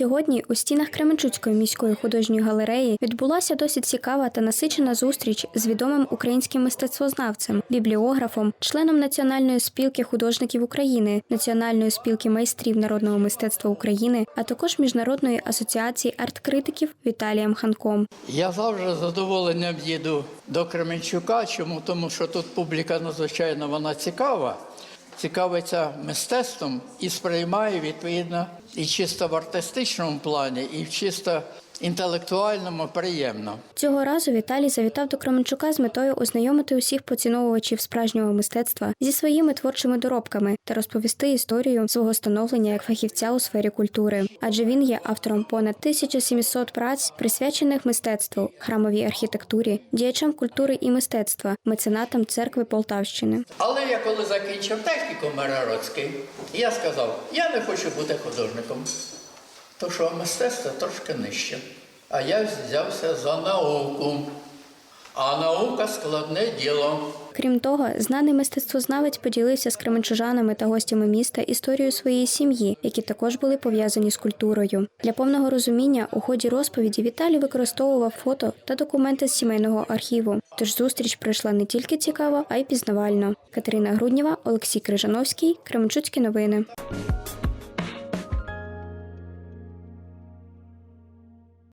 Сьогодні у стінах Кременчуцької міської художньої галереї відбулася досить цікава та насичена зустріч з відомим українським мистецтвознавцем, бібліографом, членом Національної спілки художників України, Національної спілки майстрів народного мистецтва України, а також Міжнародної асоціації арт-критиків Віталієм Ханком. Я завжди задоволенням їду до Кременчука. Чому? Тому що тут публіка надзвичайно вона цікава, цікавиться мистецтвом і сприймає відповідно і чисто в артистичному плані, і в чисто інтелектуальному приємно. Цього разу Віталій завітав до Кременчука з метою ознайомити усіх поціновувачів справжнього мистецтва зі своїми творчими доробками та розповісти історію свого становлення як фахівця у сфері культури, адже він є автором понад 1700 праць, присвячених мистецтву, храмовій архітектурі, діячам культури і мистецтва, меценатам церкви Полтавщини. Але я коли закінчив технікум Миргородський, я сказав, я не хочу бути художником, то що мистецтво трошки нижче. А я взявся за науку. А наука складне діло. Крім того, знаний мистецтвознавець поділився з кременчужанами та гостями міста історією своєї сім'ї, які також були пов'язані з культурою. Для повного розуміння у ході розповіді Віталій використовував фото та документи з сімейного архіву. Тож зустріч пройшла не тільки цікаво, а й пізнавально. Катерина Груднєва, Олексій Крижановський, Кременчуцькі новини.